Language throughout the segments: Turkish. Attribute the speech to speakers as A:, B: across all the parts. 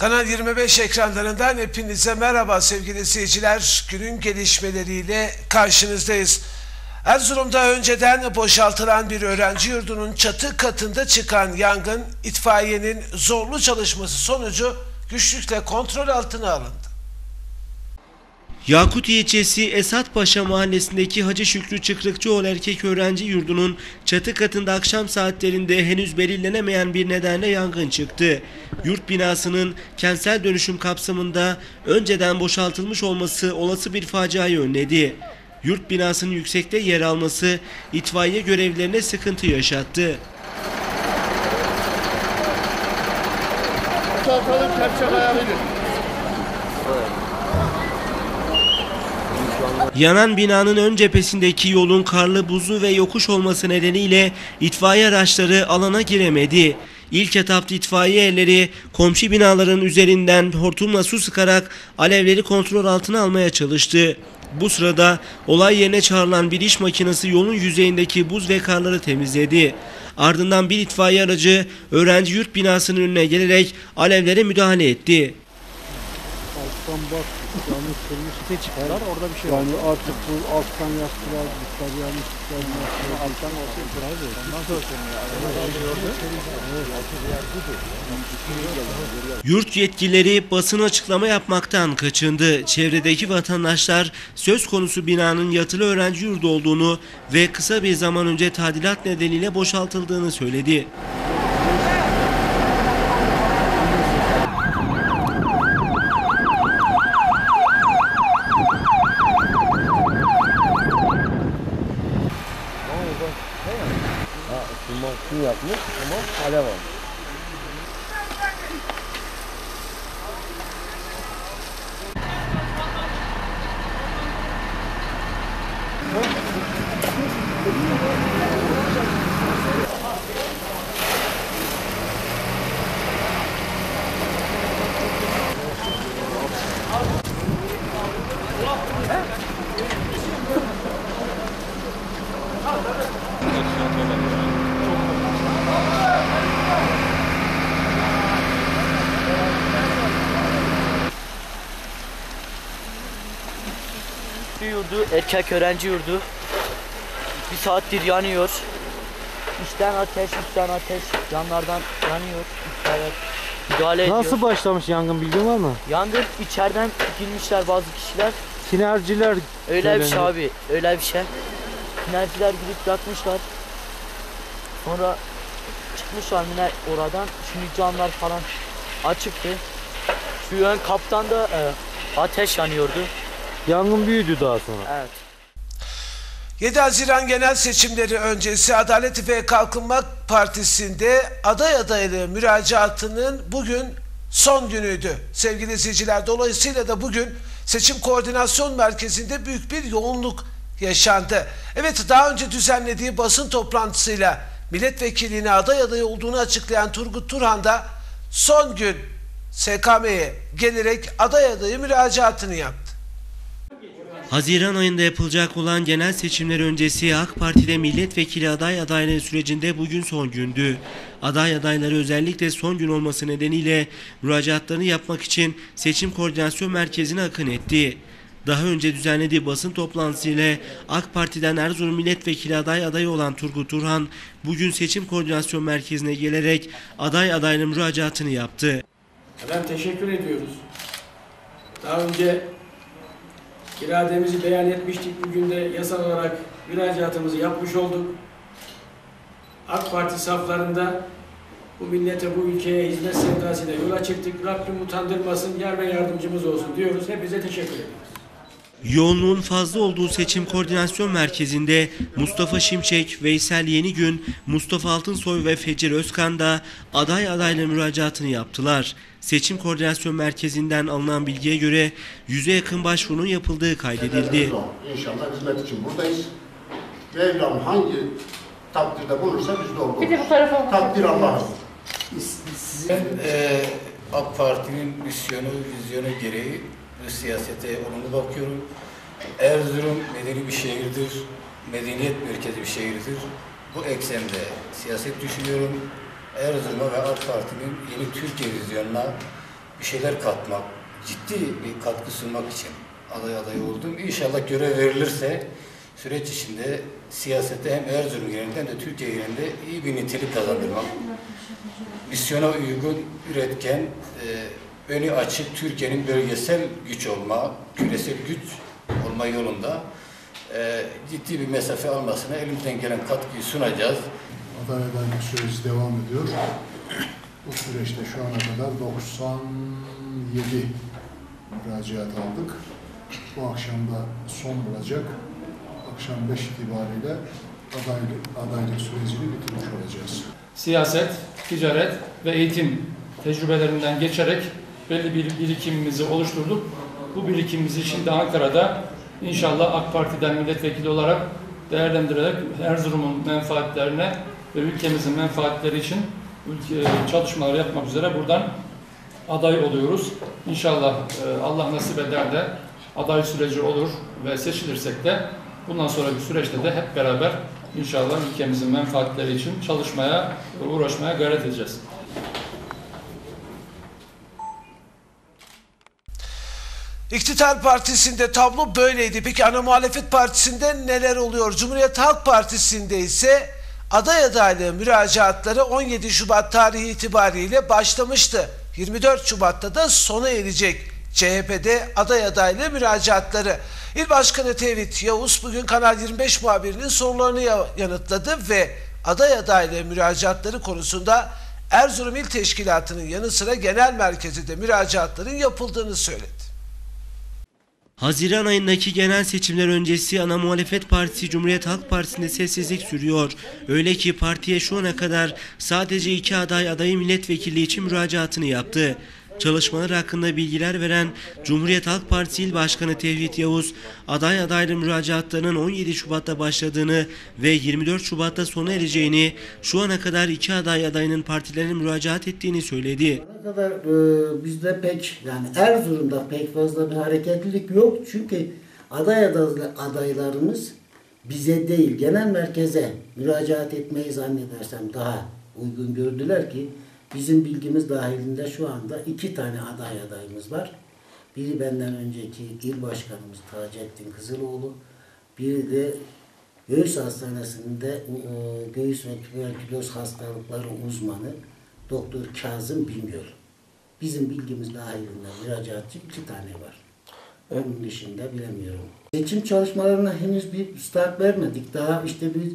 A: Kanal 25 ekranlarından hepinize merhaba sevgili seyirciler. Günün gelişmeleriyle karşınızdayız. Erzurum'da önceden boşaltılan bir öğrenci yurdunun çatı katında çıkan yangın itfaiyenin zorlu çalışması sonucu güçlükle kontrol altına alındı.
B: Yakutiye ilçesi Esatpaşa mahallesindeki Hacı Şükrü Çıkrıkçıoğlu erkek öğrenci yurdunun çatı katında akşam saatlerinde henüz belirlenemeyen bir nedenle yangın çıktı. Yurt binasının kentsel dönüşüm kapsamında önceden boşaltılmış olması olası bir faciayı önledi. Yurt binasının yüksekte yer alması itfaiye görevlilerine sıkıntı yaşattı.
C: Çalkalım kepçe kayabilir.
B: Yanan binanın ön cephesindeki yolun karlı, buzlu ve yokuş olması nedeniyle itfaiye araçları alana giremedi. İlk etapta itfaiye erleri komşu binaların üzerinden hortumla su sıkarak alevleri kontrol altına almaya çalıştı. Bu sırada olay yerine çağrılan bir iş makinesi yolun yüzeyindeki buz ve karları temizledi. Ardından bir itfaiye aracı öğrenci yurt binasının önüne gelerek alevlere müdahale etti.
D: alttan bak yanlış kırmış ne çıkarlar orada bir şey yani artık bu alttan yaptılar dışarı yanlışlıklar alttan olsa abi ondan sonra
B: Yurt yetkilileri basın açıklama yapmaktan kaçındı. Çevredeki vatandaşlar söz konusu binanın yatılı öğrenci yurdu olduğunu ve kısa bir zaman önce tadilat nedeniyle boşaltıldığını söyledi.
D: Kim yapmış ama alev almış.
E: Yurdu, erkek öğrenci yurdu. Bir saattir yanıyor. İçten ateş, üstten ateş, yanlardan yanıyor. İtfaiye müdahale ediyor.
D: Nasıl başlamış yangın bilgin var mı?
E: Yangın içeriden girmişler bazı kişiler.
D: Sinerjiler
E: Öyle bir şey abi, öyle bir şey. Sinerjiler girip yakmışlar. Sonra çıkmışlar yine oradan. Şimdi camlar falan açıktı. Şu ön kaptan da e, ateş yanıyordu.
D: Yangın büyüdü daha sonra.
E: Evet.
A: 7 Haziran genel seçimleri öncesi Adalet ve Kalkınma Partisi'nde aday adaylığı müracaatının bugün son günüydü. Sevgili izleyiciler dolayısıyla da bugün seçim koordinasyon merkezinde büyük bir yoğunluk yaşandı. Evet daha önce düzenlediği basın toplantısıyla milletvekilliğine aday adayı olduğunu açıklayan Turgut Turhan da son gün SKM'ye gelerek aday adayı müracaatını yaptı.
B: Haziran ayında yapılacak olan genel seçimler öncesi AK Parti'de milletvekili aday adaylığı sürecinde bugün son gündü. Aday adayları özellikle son gün olması nedeniyle müracaatlarını yapmak için seçim koordinasyon merkezine akın etti. Daha önce düzenlediği basın toplantısıyla AK Parti'den Erzurum milletvekili aday adayı olan Turgut Turhan bugün seçim koordinasyon merkezine gelerek aday adaylığı müracaatını yaptı.
F: Ben teşekkür ediyoruz. Daha önce irademizi beyan etmiştik. Bugün de yasal olarak müracaatımızı yapmış olduk. AK Parti saflarında bu millete, bu ülkeye hizmet sevdasıyla yola çıktık. Rabbim utandırmasın, yar ve yardımcımız olsun diyoruz. Hepinize teşekkür ediyoruz.
B: Yoğunluğun fazla olduğu seçim koordinasyon merkezinde Mustafa Şimşek, Veysel Yenigün, Mustafa Altınsoy ve Fecir Özkan da aday adayla müracaatını yaptılar. Seçim koordinasyon merkezinden alınan bilgiye göre yüze yakın başvurunun yapıldığı kaydedildi.
C: İnşallah hizmet için buradayız. Mevlam hangi takdirde bulursa biz de orada oluruz. Takdir Allah'ın.
G: Ben eee AK Parti'nin misyonu, vizyonu gereği bu siyasete olumlu bakıyorum. Erzurum medeni bir şehirdir, medeniyet merkezi bir şehirdir. Bu eksende siyaset düşünüyorum. Erzurum'a ve AK Parti'nin yeni Türkiye vizyonuna bir şeyler katmak, ciddi bir katkı sunmak için aday adayı oldum. İnşallah görev verilirse süreç içinde siyasete hem Erzurum genelinde hem de Türkiye genelinde iyi bir nitelik kazandırmak, misyona uygun, üretken, e, önü açık Türkiye'nin bölgesel güç olma, küresel güç olma yolunda e, ciddi bir mesafe almasına elimizden gelen katkıyı sunacağız.
H: aday adaylık süreci devam ediyor. Bu süreçte şu ana kadar 97 müracaat aldık. Bu akşam da son bulacak. Akşam 5 itibariyle adaylık, adaylık sürecini bitirmiş olacağız.
I: siyaset, ticaret ve eğitim tecrübelerinden geçerek belli bir birikimimizi oluşturduk. Bu birikimimizi şimdi Ankara'da inşallah AK Parti'den milletvekili olarak değerlendirerek Erzurum'un menfaatlerine ve ülkemizin menfaatleri için çalışmalar yapmak üzere buradan aday oluyoruz. İnşallah e, Allah nasip eder de aday süreci olur ve seçilirsek de bundan sonraki süreçte de hep beraber inşallah ülkemizin menfaatleri için çalışmaya, uğraşmaya gayret edeceğiz.
A: İktidar Partisi'nde tablo böyleydi. Peki ana muhalefet partisinde neler oluyor? Cumhuriyet Halk Partisi'nde ise aday adaylığı müracaatları 17 Şubat tarihi itibariyle başlamıştı. 24 Şubat'ta da sona erecek. CHP'de aday adaylığı müracaatları. İl Başkanı Tevhid Yavuz bugün Kanal 25 muhabirinin sorularını ya- yanıtladı ve aday adaylığı müracaatları konusunda Erzurum İl Teşkilatı'nın yanı sıra genel merkezi de müracaatların yapıldığını söyledi.
B: Haziran ayındaki genel seçimler öncesi ana muhalefet partisi Cumhuriyet Halk Partisi'nde sessizlik sürüyor. Öyle ki partiye şu ana kadar sadece iki aday adayı milletvekilliği için müracaatını yaptı. Çalışmalar hakkında bilgiler veren Cumhuriyet Halk Partisi İl Başkanı Tevhid Yavuz, aday adaylı müracaatlarının 17 Şubat'ta başladığını ve 24 Şubat'ta sona ereceğini, şu ana kadar iki aday adayının partilerine müracaat ettiğini söyledi.
J: Ne kadar e, bizde pek yani Erzurum'da pek fazla bir hareketlilik yok. Çünkü aday- adaylarımız bize değil genel merkeze müracaat etmeyi zannedersem daha uygun gördüler ki bizim bilgimiz dahilinde şu anda iki tane aday adayımız var. Biri benden önceki il başkanımız Taceddin Kızıloğlu. Biri de Göğüs Hastanesi'nde e, göğüs ve tüberküloz hastalıkları uzmanı Doktor Kazım Bingöl. Bizim bilgimiz dahilinde müracaatçı iki tane var. Onun dışında bilemiyorum. Seçim çalışmalarına henüz bir start vermedik. Daha işte bir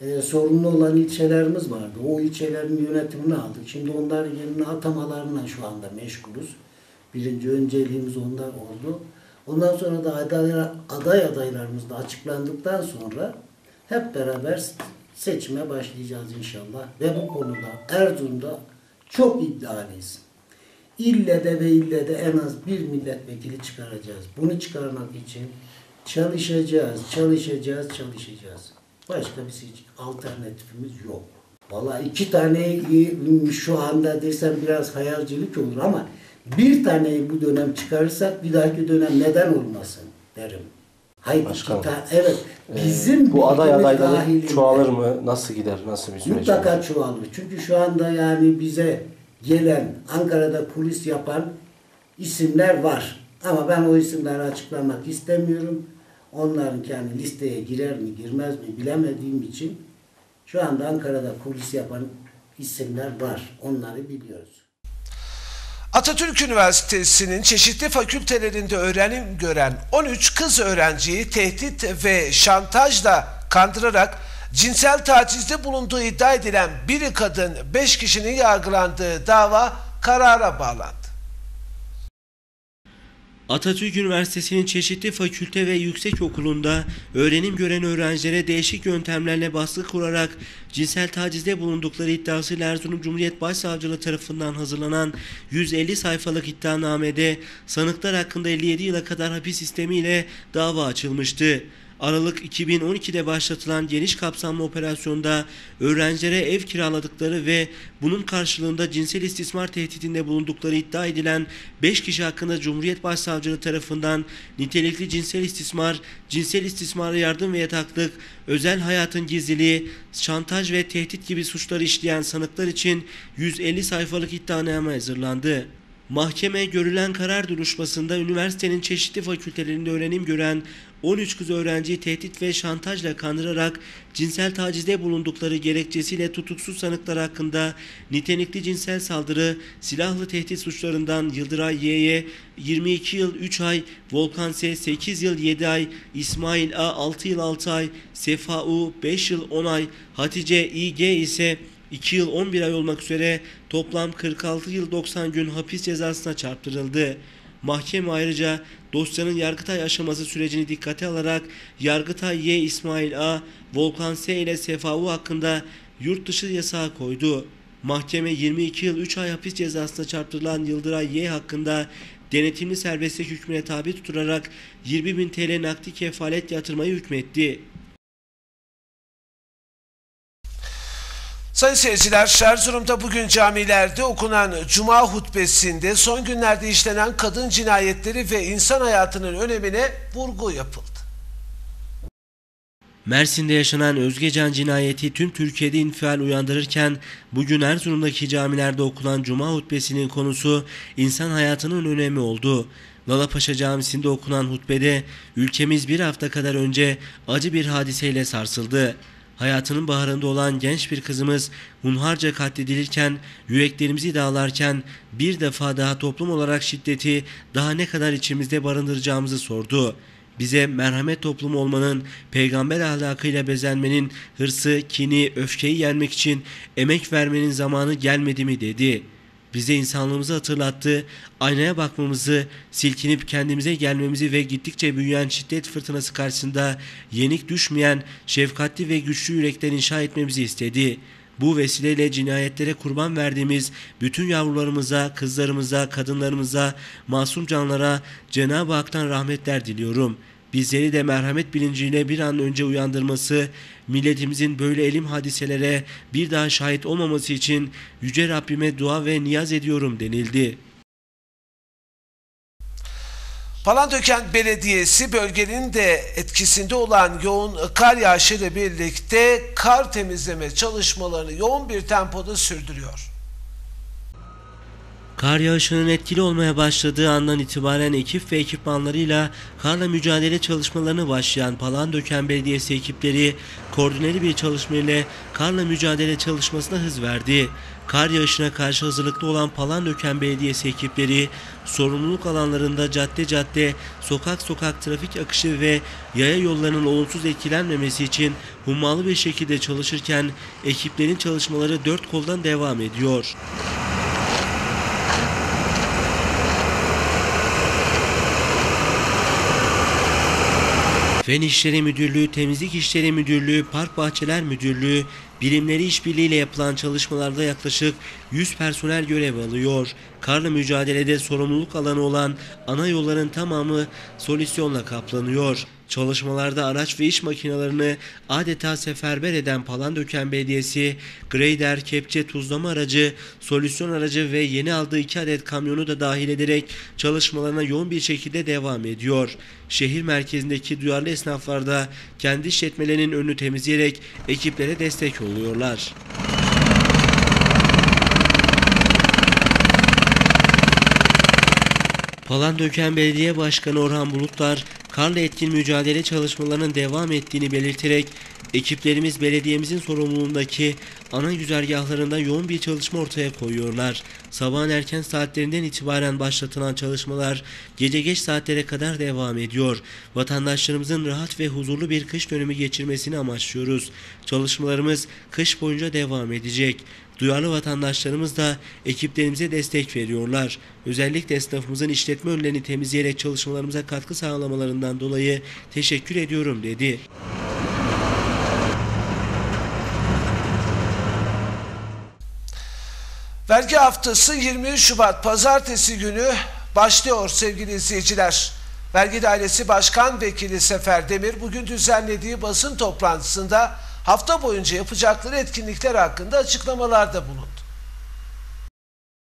J: e, sorunlu olan ilçelerimiz vardı. O ilçelerin yönetimini aldık. Şimdi onların yerine atamalarla şu anda meşgulüz. Birinci önceliğimiz onlar oldu. Ondan sonra da aday, aday adaylarımız da açıklandıktan sonra hep beraber seçime başlayacağız inşallah. Ve bu konuda Erzurum'da çok iddialıyız. İlle de ve ille de en az bir milletvekili çıkaracağız. Bunu çıkarmak için çalışacağız, çalışacağız, çalışacağız. Başka bir seçim, alternatifimiz yok. Vallahi iki tane e, şu anda desem biraz hayalcilik olur ama bir taneyi bu dönem çıkarırsak bir dahaki dönem neden olmasın derim. Hayır,
K: Başkanım.
J: ta- evet. Bizim
K: Ee, bu aday adayları
J: dahilinde-
K: çoğalır mı? Nasıl gider? Nasıl bir süreç?
J: Mutlaka çoğalır. Çünkü şu anda yani bize gelen, Ankara'da kulis yapan isimler var. Ama ben o isimleri açıklamak istemiyorum. Onların kendi listeye girer mi girmez mi bilemediğim için şu anda Ankara'da kulis yapan isimler var. Onları biliyoruz.
A: Atatürk Üniversitesi'nin çeşitli fakültelerinde öğrenim gören 13 kız öğrenciyi tehdit ve şantajla kandırarak cinsel tacizde bulunduğu iddia edilen biri kadın 5 kişinin yargılandığı dava karara bağlandı.
B: Atatürk Üniversitesi'nin çeşitli fakülte ve yüksekokulunda öğrenim gören öğrencilere değişik yöntemlerle baskı kurarak cinsel tacizde bulundukları iddiasıyla Erzurum Cumhuriyet Başsavcılığı tarafından hazırlanan 150 sayfalık iddianamede sanıklar hakkında 57 yıla kadar hapis sistemiyle dava açılmıştı. Aralık 2012'de başlatılan geniş kapsamlı operasyonda öğrencilere ev kiraladıkları ve bunun karşılığında cinsel istismar tehditinde bulundukları iddia edilen 5 kişi hakkında Cumhuriyet Başsavcılığı tarafından nitelikli cinsel istismar, cinsel istismara yardım ve yataklık, özel hayatın gizliliği, şantaj ve tehdit gibi suçları işleyen sanıklar için 150 sayfalık iddianame hazırlandı. Mahkeme görülen karar duruşmasında üniversitenin çeşitli fakültelerinde öğrenim gören 13 kız öğrenciyi tehdit ve şantajla kandırarak cinsel tacizde bulundukları gerekçesiyle tutuksuz sanıklar hakkında nitelikli cinsel saldırı, silahlı tehdit suçlarından Yıldıray Y'ye 22 yıl 3 ay, Volkan S 8 yıl 7 ay, İsmail A 6 yıl 6 ay, Sefa U 5 yıl 10 ay, Hatice İG ise 2 yıl 11 ay olmak üzere toplam 46 yıl 90 gün hapis cezasına çarptırıldı. Mahkeme ayrıca dosyanın Yargıtay aşaması sürecini dikkate alarak Yargıtay Y İsmail A, Volkan S ile Sefa U hakkında yurt dışı yasağı koydu. Mahkeme 22 yıl 3 ay hapis cezasına çarptırılan Yıldıray Y hakkında denetimli serbestlik hükmüne tabi tutularak 20 bin TL nakdi kefalet yatırmayı hükmetti.
A: Sayın seyirciler, Erzurum'da bugün camilerde okunan Cuma hutbesinde son günlerde işlenen kadın cinayetleri ve insan hayatının önemine vurgu yapıldı.
B: Mersin'de yaşanan Özgecan cinayeti tüm Türkiye'de infial uyandırırken bugün Erzurum'daki camilerde okunan Cuma hutbesinin konusu insan hayatının önemi oldu. Lalapaşa Camisi'nde okunan hutbede ülkemiz bir hafta kadar önce acı bir hadiseyle sarsıldı. Hayatının baharında olan genç bir kızımız hunharca katledilirken, yüreklerimizi dağlarken bir defa daha toplum olarak şiddeti daha ne kadar içimizde barındıracağımızı sordu. Bize merhamet toplumu olmanın, peygamber ahlakıyla bezenmenin, hırsı, kini, öfkeyi yenmek için emek vermenin zamanı gelmedi mi dedi. Bize insanlığımızı hatırlattı, aynaya bakmamızı, silkinip kendimize gelmemizi ve gittikçe büyüyen şiddet fırtınası karşısında yenik düşmeyen, şefkatli ve güçlü yürekten inşa etmemizi istedi.'' Bu vesileyle cinayetlere kurban verdiğimiz bütün yavrularımıza, kızlarımıza, kadınlarımıza, masum canlara Cenab-ı Hak'tan rahmetler diliyorum. Bizleri de merhamet bilinciyle bir an önce uyandırması, milletimizin böyle elim hadiselere bir daha şahit olmaması için Yüce Rabbime dua ve niyaz ediyorum denildi.
A: Palandöken Belediyesi bölgenin de etkisinde olan yoğun kar yağışı ile birlikte kar temizleme çalışmalarını yoğun bir tempoda sürdürüyor.
B: Kar yağışının etkili olmaya başladığı andan itibaren ekip ve ekipmanlarıyla karla mücadele çalışmalarını başlayan Palandöken Belediyesi ekipleri koordineli bir çalışma ile karla mücadele çalışmasına hız verdi. Kar yağışına karşı hazırlıklı olan Palandöken Belediyesi ekipleri sorumluluk alanlarında cadde cadde, sokak sokak trafik akışı ve yaya yollarının olumsuz etkilenmemesi için hummalı bir şekilde çalışırken ekiplerin çalışmaları dört koldan devam ediyor. Fen İşleri Müdürlüğü, Temizlik İşleri Müdürlüğü, Park Bahçeler Müdürlüğü, birimleri işbirliğiyle yapılan çalışmalarda yaklaşık 100 personel görev alıyor. Karla mücadelede sorumluluk alanı olan ana yolların tamamı solüsyonla kaplanıyor. Çalışmalarda araç ve iş makinalarını adeta seferber eden Palandöken Belediyesi, grader, kepçe, tuzlama aracı, solüsyon aracı ve yeni aldığı iki adet kamyonu da dahil ederek çalışmalarına yoğun bir şekilde devam ediyor. Şehir merkezindeki duyarlı esnaflarda kendi işletmelerinin önünü temizleyerek ekiplere destek oluyorlar. Palandöken Belediye Başkanı Orhan Bulutlar, karla etkin mücadele çalışmalarının devam ettiğini belirterek ekiplerimiz belediyemizin sorumluluğundaki ana güzergahlarında yoğun bir çalışma ortaya koyuyorlar. Sabahın erken saatlerinden itibaren başlatılan çalışmalar gece geç saatlere kadar devam ediyor. Vatandaşlarımızın rahat ve huzurlu bir kış dönemi geçirmesini amaçlıyoruz. Çalışmalarımız kış boyunca devam edecek. Duyarlı vatandaşlarımız da ekiplerimize destek veriyorlar. Özellikle esnafımızın işletme önlerini temizleyerek çalışmalarımıza katkı sağlamalarından dolayı teşekkür ediyorum dedi.
A: Vergi haftası 23 Şubat Pazartesi günü başlıyor sevgili izleyiciler. Vergi Dairesi Başkan Vekili Sefer Demir bugün düzenlediği basın toplantısında hafta boyunca yapacakları etkinlikler hakkında açıklamalarda bulundu.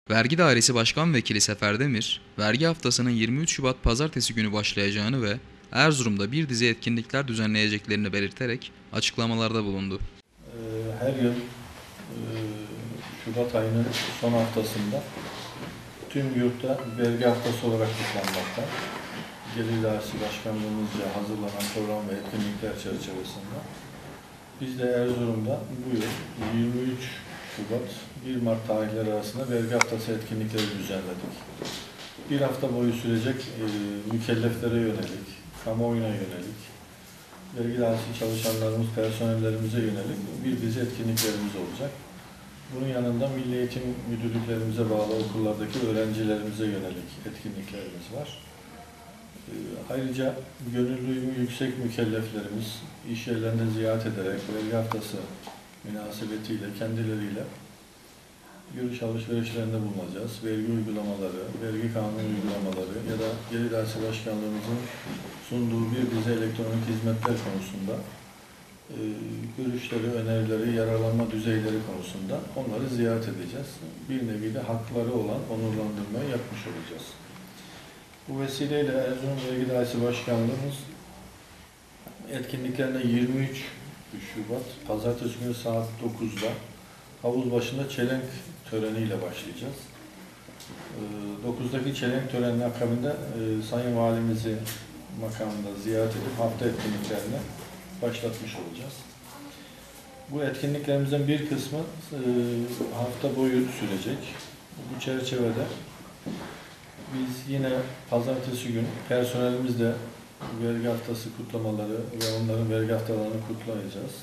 L: Vergi Dairesi Başkan Vekili Sefer Demir, vergi haftasının 23 Şubat Pazartesi günü başlayacağını ve Erzurum'da bir dizi etkinlikler düzenleyeceklerini belirterek açıklamalarda bulundu.
M: Her yıl Şubat ayının son haftasında tüm yurtta vergi haftası olarak kutlanmakta. Gelir Dairesi Başkanlığımızca hazırlanan program ve etkinlikler çerçevesinde biz de Erzurum'da bu yıl 23 Şubat 1 Mart tarihleri arasında vergi haftası etkinlikleri düzenledik. Bir hafta boyu sürecek e, mükelleflere yönelik, kamuoyuna yönelik, vergi dairesi çalışanlarımız, personellerimize yönelik bir dizi etkinliklerimiz olacak. Bunun yanında Milli Eğitim Müdürlüklerimize bağlı okullardaki öğrencilerimize yönelik etkinliklerimiz var. Ee, Ayrıca gönüllü yüksek mükelleflerimiz iş yerlerinde ziyaret ederek vergi haftası münasebetiyle kendileriyle görüş alışverişlerinde bulunacağız. Vergi uygulamaları, vergi kanunu uygulamaları ya da Gelir Dairesi Başkanlığımızın sunduğu bir dizi elektronik hizmetler konusunda e, görüşleri, önerileri, yararlanma düzeyleri konusunda onları ziyaret edeceğiz. Bir nevi de hakları olan onurlandırmayı yapmış olacağız. Bu vesileyle Erzurum Vergi Dairesi Başkanlığımız etkinliklerine 23 Şubat Pazartesi günü saat 9'da havuz başında çelenk töreniyle başlayacağız. Ee, 9'daki çelenk töreninin akabinde e, Sayın Valimizi makamında ziyaret edip hafta etkinliklerine başlatmış olacağız. Bu etkinliklerimizin bir kısmı e, hafta boyu sürecek. Bu çerçevede biz yine pazartesi günü personelimizle vergi haftası kutlamaları ve onların vergi haftalarını kutlayacağız.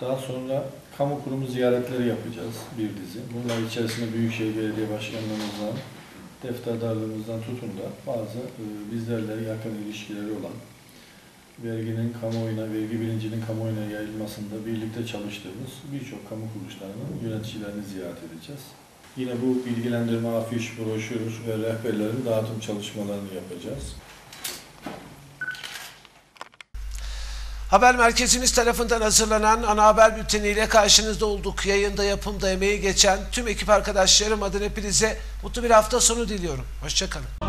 M: Daha sonra kamu kurumu ziyaretleri yapacağız bir dizi. Bunlar içerisinde Büyükşehir Belediye Başkanlığımızdan, defterdarlığımızdan tutun da bazı e, bizlerle yakın ilişkileri olan verginin kamuoyuna, vergi bilincinin kamuoyuna yayılmasında birlikte çalıştığımız birçok kamu kuruluşlarının yöneticilerini ziyaret edeceğiz. Yine bu bilgilendirme, afiş, broşür ve rehberlerin dağıtım çalışmalarını yapacağız.
A: Haber merkezimiz tarafından hazırlanan ana haber bülteniyle karşınızda olduk. Yayında yapımda emeği geçen tüm ekip arkadaşlarım adına hepinize mutlu bir hafta sonu diliyorum. Hoşçakalın.